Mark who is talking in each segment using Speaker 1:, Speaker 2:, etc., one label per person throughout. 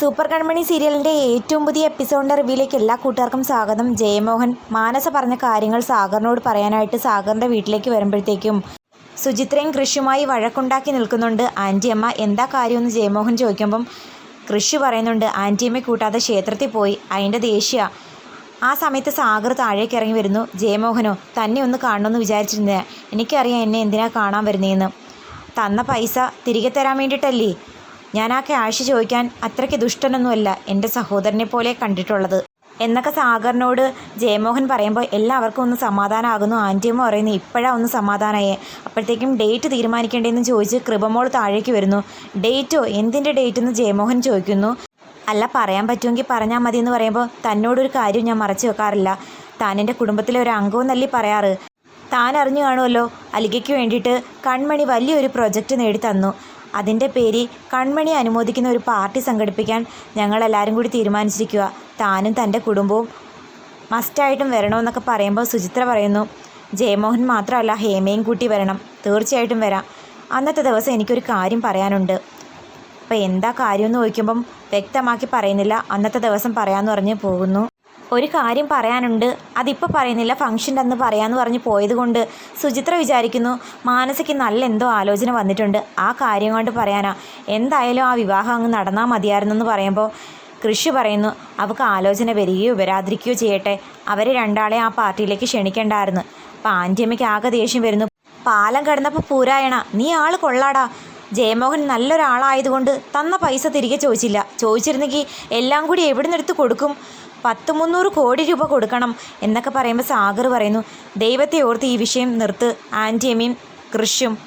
Speaker 1: Super കൺമണി സീരിയലിന്റെ ഏറ്റവും പുതിയ എപ്പിസോഡിന്റെ റിവ്യൂലേക്ക് എല്ലാ കൂട്ടുകാർക്കും സ്വാഗതം. ജയമോഹൻ മാനസ പറഞ്ഞ കാര്യങ്ങൾ സാഗറിനോട് പറയാനായിട്ട് സാഗറിന്റെ വീട്ടിലേക്ക് വരുമ്പോഴത്തേക്കും സുചിത്രയും കൃഷിയുമായി വഴക്കുണ്ടാക്കി നിൽക്കുന്നുണ്ട്. ആന്റിയമ്മ എന്താ കാര്യമെന്ന് ജയമോഹൻ ചോദിക്കുമ്പം കൃഷി പറയുന്നുണ്ട്. ആന്റിയമ്മയെ കൂട്ടാതെ ക്ഷേത്രത്തിൽ പോയി. അതിന്റെ ദേഷ്യ. ആ സമയത്ത് സാഗർ താഴേക്ക് ഇറങ്ങി വരുന്നു. ജയമോഹനോ തന്നെ ഒന്ന് കാണണമെന്ന് വിചാരിച്ചിരുന്നേ. എനിക്കറിയാം എന്നെ എന്തിനാ കാണാൻ വരുന്നതെന്ന് തന്ന പൈസ തിരികെ തരാൻ വേണ്ടിയിട്ടല്ലേ ഞാൻ ആ ക്യാഷ് ചോദിക്കാൻ അത്രയ്ക്ക് ദുഷ്ടനൊന്നുമല്ല എന്റെ സഹോദരനെ പോലെ കണ്ടിട്ടുള്ളത്. എന്നൊക്കെ സാഗറിനോട് ജയമോഹൻ പറയുമ്പോൾ എല്ലാവർക്കും ഒന്ന് സമാധാനമാകുന്നു ആന്റിയമ്മ പറയുന്നു ഇപ്പോഴാ ഒന്ന് സമാധാനമായേ അപ്പോഴത്തേക്കും ഡേറ്റ് തീരുമാനിക്കേണ്ടതെന്ന് ചോദിച്ച് കൃപമോൾ താഴേക്ക് വരുന്നു. ഡേറ്റോ? എന്തിന്റെ ഡേറ്റ് എന്ന് ജയമോഹൻ ചോദിക്കുന്നു. അല്ല പറയാൻ പറ്റുമെങ്കിൽ പറഞ്ഞാൽ മതി എന്ന് പറയുമ്പോൾ തന്നോടൊരു കാര്യം ഞാൻ മറച്ചു വെക്കാറില്ല. താൻ എന്റെ കുടുംബത്തിലെ ഒരു അംഗമെന്നല്ലേ പറയാറ്. താൻ അറിഞ്ഞു കാണുമല്ലോ. അലികയ്ക്ക് വേണ്ടിയിട്ട് കൺമണി വലിയൊരു പ്രൊജക്റ്റ് നേടിത്തന്നു. അതിന്റെ പേരിൽ കൺമണി അനുമോദിക്കുന്ന ഒരു പാർട്ടി സംഘടിപ്പിക്കാൻ ഞങ്ങളെല്ലാവരും കൂടി തീരുമാനിച്ചിരിക്കുക. താനും തന്റെ കുടുംബവും മസ്റ്റായിട്ടും വരണമെന്നൊക്കെ പറയുമ്പോൾ സുചിത്ര പറയുന്നു ജയമോഹൻ മാത്രമല്ല ഹേമയും കൂട്ടി വരണം. തീർച്ചയായിട്ടും വരാം. അന്നത്തെ ദിവസം എനിക്കൊരു കാര്യം പറയാനുണ്ട്. അപ്പോൾ എന്താ കാര്യമെന്ന് ചോദിക്കുമ്പം വ്യക്തമാക്കി പറയുന്നില്ല. അന്നത്തെ ദിവസം പറയാമെന്ന് പറഞ്ഞ് പോകുന്നു. ഒരു കാര്യം പറയാനുണ്ട്. അതിപ്പോൾ പറയുന്നില്ല ഫംഗ്ഷന്റെ അന്ന് പറയാമെന്ന് പറഞ്ഞ് പോയത് കൊണ്ട് സുചിത്ര വിചാരിക്കുന്നു മാനസയ്ക്ക് നല്ല എന്തോ ആലോചന വന്നിട്ടുണ്ട്. ആ കാര്യം കൊണ്ട് പറയാനാ. എന്തായാലും ആ വിവാഹം അങ്ങ് നടന്നാൽ മതിയായിരുന്നെന്ന് പറയുമ്പോൾ കൃഷി പറയുന്നു അവൾക്ക് ആലോചന വരികയോ വരാതിരിക്കുകയോ ചെയ്യട്ടെ. അവരെ രണ്ടാളെ ആ പാർട്ടിയിലേക്ക് ക്ഷണിക്കേണ്ടായിരുന്നു. അപ്പം ആന്റിയമ്മയ്ക്ക് ആകെ ദേഷ്യം വരുന്നു. പാലം കിടന്നപ്പോൾ പൂരായണ നീ ആൾ കൊള്ളാടാ. ജയമോഹൻ നല്ലൊരാളായതുകൊണ്ട് തന്ന പൈസ തിരികെ ചോദിച്ചില്ല. ചോദിച്ചിരുന്നെങ്കിൽ എല്ലാം കൂടി എവിടെ നിന്നെടുത്ത് കൊടുക്കും? പത്ത് മുന്നൂറ് കോടി രൂപ കൊടുക്കണം എന്നൊക്കെ പറയുമ്പോൾ സാഗർ പറയുന്നു ദൈവത്തെ ഓർത്ത് ഈ വിഷയം നിർത്ത് ആന്റിയമ്മയും കൃഷും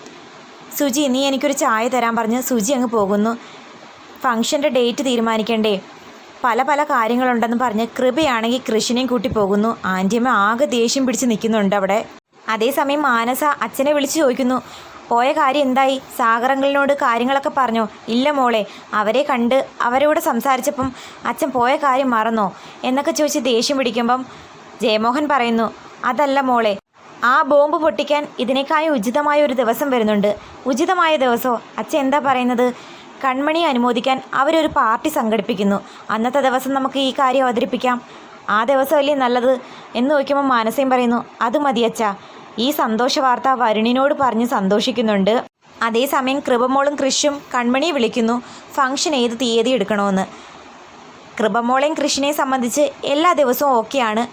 Speaker 1: സുജി നീ എനിക്കൊരു ചായ തരാൻ പറഞ്ഞ് സുജി അങ്ങ് പോകുന്നു. ഫംഗ്ഷന്റെ ഡേറ്റ് തീരുമാനിക്കണ്ടേ? പല പല കാര്യങ്ങളുണ്ടെന്ന് പറഞ്ഞ് കൃപയാണെങ്കിൽ കൃഷിനെയും കൂട്ടി പോകുന്നു. ആന്റിയമ്മ ആകെ ദേഷ്യം പിടിച്ച് നിൽക്കുന്നുണ്ട് അവിടെ. അതേസമയം മാനസ അച്ഛനെ വിളിച്ച് ചോദിക്കുന്നു പോയ കാര്യം എന്തായി? സാഗരങ്ങളിനോട് കാര്യങ്ങളൊക്കെ പറഞ്ഞോ. ഇല്ല മോളെ അവരെ കണ്ട് അവരോട് സംസാരിച്ചപ്പം അച്ഛൻ പോയ കാര്യം മറന്നോ? എന്നൊക്കെ ചോദിച്ച് ദേഷ്യം പിടിക്കുമ്പം ജയമോഹൻ പറയുന്നു അതല്ല മോളെ ആ ബോംബ് പൊട്ടിക്കാൻ ഇതിനേക്കായി ഉചിതമായ ഒരു ദിവസം വരുന്നുണ്ട്. ഉചിതമായ ദിവസമോ അച്ഛൻ എന്താ പറയുന്നത്? കൺമണി അനുമോദിക്കാൻ അവരൊരു പാർട്ടി സംഘടിപ്പിക്കുന്നു. അന്നത്തെ ദിവസം നമുക്ക് ഈ കാര്യം അവതരിപ്പിക്കാം. ആ ദിവസം അല്ലേ നല്ലത്? എന്ന് നോക്കുമ്പോൾ മാനസയും പറയുന്നു അത് അച്ഛാ. ഈ സന്തോഷ വാർത്ത വരുണിനോട് പറഞ്ഞ് സന്തോഷിക്കുന്നുണ്ട്. അതേസമയം കൃപമോളും കൃഷും കൺമണി വിളിക്കുന്നു ഫംഗ്ഷൻ ഏത് തീയതി എടുക്കണമെന്ന്? കൃപമോളെയും കൃഷിനെ സംബന്ധിച്ച് എല്ലാ ദിവസവും ഓക്കെയാണ്.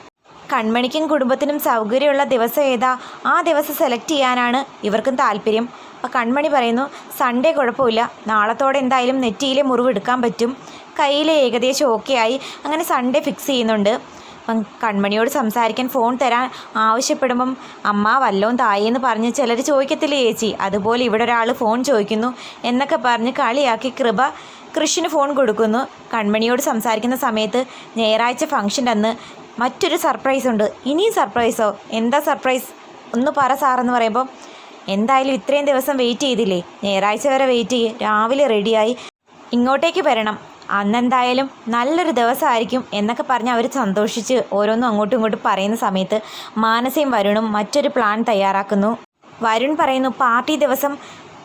Speaker 1: കൺമണിക്കും കുടുംബത്തിനും സൗകര്യമുള്ള ദിവസം ഏതാ ആ ദിവസം സെലക്ട് ചെയ്യാനാണ് ഇവർക്കും താല്പര്യം. അപ്പോൾ കൺമണി പറയുന്നു സൺഡേ കുഴപ്പമില്ല നാളത്തോടെ എന്തായാലും നെറ്റിയിലെ മുറിവ് എടുക്കാൻ പറ്റും. കയ്യിലെ ഏകദേശം ഓക്കെ ആയി അങ്ങനെ സൺഡേ ഫിക്സ് ചെയ്യുന്നുണ്ട്. അപ്പം കൺമണിയോട് സംസാരിക്കാൻ ഫോൺ തരാൻ ആവശ്യപ്പെടുമ്പം അമ്മ വല്ലോം തായെന്ന് പറഞ്ഞ് ചിലർ ചോദിക്കത്തില്ലേ ചേച്ചി? അതുപോലെ ഇവിടെ ഒരാൾ ഫോൺ ചോദിക്കുന്നു എന്നൊക്കെ പറഞ്ഞ് കളിയാക്കി കൃപ കൃഷിന് ഫോൺ കൊടുക്കുന്നു. കൺമണിയോട് സംസാരിക്കുന്ന സമയത്ത് ഞായറാഴ്ച ഫംഗ്ഷന്റെ അന്ന് മറ്റൊരു സർപ്രൈസ് ഉണ്ട്. ഇനിയും സർപ്രൈസോ എന്താ സർപ്രൈസ് ഒന്ന് പറ സാറെന്ന് പറയുമ്പോൾ എന്തായാലും ഇത്രയും ദിവസം വെയിറ്റ് ചെയ്തില്ലേ? ഞായറാഴ്ച വരെ വെയിറ്റ് ചെയ്യ്. രാവിലെ റെഡിയായി ഇങ്ങോട്ടേക്ക് വരണം. അന്നെന്തായാലും നല്ലൊരു ദിവസമായിരിക്കും എന്നൊക്കെ പറഞ്ഞ് അവർ സന്തോഷിച്ച് ഓരോന്നും അങ്ങോട്ടും ഇങ്ങോട്ടും പറയുന്ന സമയത്ത് മാനസയും വരുണും മറ്റൊരു പ്ലാൻ തയ്യാറാക്കുന്നു. വരുൺ പറയുന്നു പാർട്ടി ദിവസം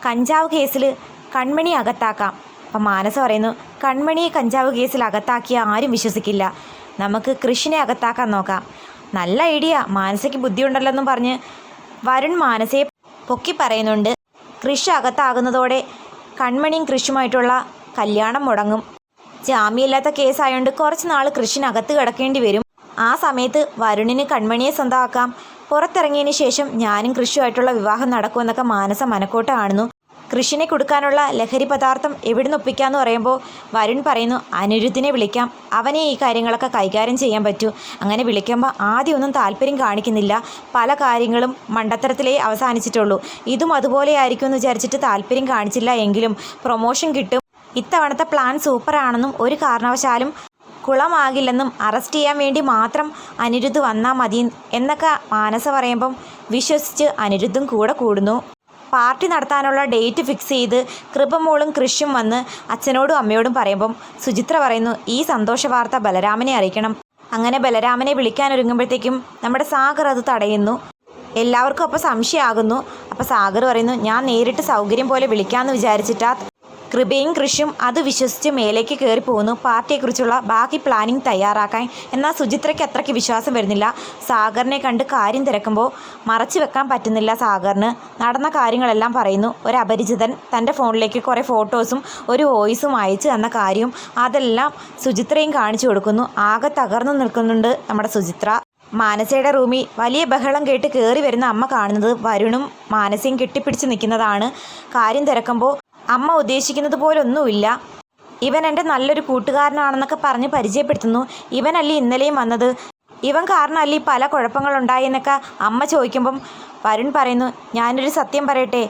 Speaker 1: കഞ്ചാവ് കേസിൽ കൺമണി അകത്താക്കാം. അപ്പം മാനസ പറയുന്നു കൺമണിയെ കഞ്ചാവ് കേസിൽ അകത്താക്കിയ ആരും വിശ്വസിക്കില്ല. നമുക്ക് കൃഷിനെ അകത്താക്കാൻ നോക്കാം. നല്ല ഐഡിയ മാനസയ്ക്ക് ബുദ്ധിയുണ്ടല്ലോ എന്നും പറഞ്ഞ് വരുൺ മാനസയെ പൊക്കി പറയുന്നുണ്ട് കൃഷി അകത്താകുന്നതോടെ കൺമണിയും കൃഷിയുമായിട്ടുള്ള കല്യാണം മുടങ്ങും. ജാമ്യമില്ലാത്ത കേസായതുകൊണ്ട് കുറച്ച് നാൾ കൃഷിനകത്ത് കിടക്കേണ്ടി വരും. ആ സമയത്ത് വരുണിന് കൺമണിയെ സ്വന്തമാക്കാം. പുറത്തിറങ്ങിയതിന് ശേഷം ഞാനും കൃഷിയുമായിട്ടുള്ള വിവാഹം നടക്കുമെന്നൊക്കെ മാനസ മനക്കോട്ട കാണുന്നു കൃഷിനെ കൊടുക്കാനുള്ള ലഹരി പദാർത്ഥം എവിടുന്ന് ഒപ്പിക്കാന്ന് പറയുമ്പോൾ വരുൺ പറയുന്നു അനിരുദ്ധിനെ വിളിക്കാം. അവനെ ഈ കാര്യങ്ങളൊക്കെ കൈകാര്യം ചെയ്യാൻ പറ്റൂ. അങ്ങനെ വിളിക്കുമ്പോൾ ആദ്യമൊന്നും താല്പര്യം കാണിക്കുന്നില്ല. പല കാര്യങ്ങളും മണ്ടത്തരത്തിലേ അവസാനിച്ചിട്ടുള്ളൂ. ഇതും അതുപോലെ ആയിരിക്കും എന്ന് വിചാരിച്ചിട്ട് താല്പര്യം കാണിച്ചില്ല എങ്കിലും പ്രൊമോഷൻ കിട്ടും. ഇത്തവണത്തെ പ്ലാൻ സൂപ്പറാണെന്നും ഒരു കാരണവശാലും കുളമാകില്ലെന്നും അറസ്റ്റ് ചെയ്യാൻ വേണ്ടി മാത്രം അനിരുദ്ധ് വന്നാൽ മതി എന്നൊക്കെ മാനസ പറയുമ്പം വിശ്വസിച്ച് അനിരുദ്ധും കൂടെ കൂടുന്നു. പാർട്ടി നടത്താനുള്ള ഡേറ്റ് ഫിക്സ് ചെയ്ത് കൃപമോളും കൃഷും വന്ന് അച്ഛനോടും അമ്മയോടും പറയുമ്പം സുചിത്ര പറയുന്നു ഈ സന്തോഷ വാർത്ത ബലരാമനെ അറിയിക്കണം. അങ്ങനെ ബലരാമനെ വിളിക്കാൻ ഒരുങ്ങുമ്പോഴത്തേക്കും നമ്മുടെ സാഗർ അത് തടയുന്നു. എല്ലാവർക്കും അപ്പോൾ സംശയമാകുന്നു. അപ്പോൾ സാഗർ പറയുന്നു ഞാൻ നേരിട്ട് സൗകര്യം പോലെ വിളിക്കാമെന്ന് വിചാരിച്ചിട്ടാ കൃപയും കൃഷും അത് വിശ്വസിച്ച് മേലേക്ക് കയറി പോകുന്നു. പാർട്ടിയെക്കുറിച്ചുള്ള ബാക്കി പ്ലാനിങ് തയ്യാറാക്കാൻ. എന്നാൽ സുചിത്രയ്ക്ക് അത്രയ്ക്ക് വിശ്വാസം വരുന്നില്ല. സാഗറിനെ കണ്ട് കാര്യം തിരക്കുമ്പോൾ മറച്ചു വെക്കാൻ പറ്റുന്നില്ല സാഗറിന്. നടന്ന കാര്യങ്ങളെല്ലാം പറയുന്നു. ഒരു അപരിചിതൻ തന്റെ ഫോണിലേക്ക് കുറേ ഫോട്ടോസും ഒരു വോയിസും അയച്ചു തന്ന കാര്യവും അതെല്ലാം സുചിത്രയും കാണിച്ചു കൊടുക്കുന്നു. ആകെ തകർന്നു നിൽക്കുന്നുണ്ട് നമ്മുടെ സുചിത്ര. മാനസയുടെ റൂമിൽ വലിയ ബഹളം കേട്ട് കയറി വരുന്ന അമ്മ കാണുന്നത് വരുണും മാനസയും കെട്ടിപ്പിടിച്ച് നിൽക്കുന്നതാണ്. കാര്യം തിരക്കുമ്പോൾ അമ്മ ഉദ്ദേശിക്കുന്നത് പോലൊന്നുമില്ല. ഇവൻ എന്റെ നല്ലൊരു കൂട്ടുകാരനാണെന്നൊക്കെ പറഞ്ഞ് പരിചയപ്പെടുത്തുന്നു. ഇവനല്ലേ ഇന്നലെയും വന്നത്. ഇവൻ കാരണമല്ലേ പല കുഴപ്പങ്ങളുണ്ടായെന്നൊക്കെ അമ്മ ചോദിക്കുമ്പം വരുൺ പറയുന്നു ഞാനൊരു സത്യം പറയട്ടെ.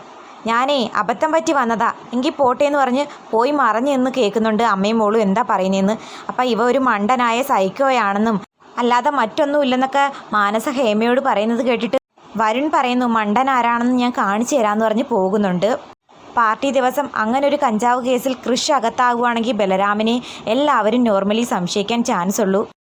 Speaker 1: ഞാനേ അബദ്ധം പറ്റി വന്നതാ. എങ്കിൽ പോട്ടെ എന്ന് പറഞ്ഞ് പോയി മറഞ്ഞു എന്ന് കേൾക്കുന്നുണ്ട് അമ്മയും മോളും എന്താ പറയുന്നതെന്ന് അപ്പം ഇവ ഒരു മണ്ടനായ സൈക്കോയാണെന്നും അല്ലാതെ മറ്റൊന്നുമില്ലെന്നൊക്കെ മാനസ ഹേമയോട് പറയുന്നത് കേട്ടിട്ട് വരുൺ പറയുന്നു മണ്ടൻ ആരാണെന്ന് ഞാൻ കാണിച്ചു തരാമെന്ന് പറഞ്ഞ് പോകുന്നുണ്ട്. പാർട്ടി ദിവസം അങ്ങനെ ഒരു കഞ്ചാവ് കേസിൽ കൃഷി അകത്താകുവാണെങ്കിൽ ബലരാമിനെ എല്ലാവരും നോർമലി സംശയിക്കാൻ ചാൻസ് ഉള്ളൂ.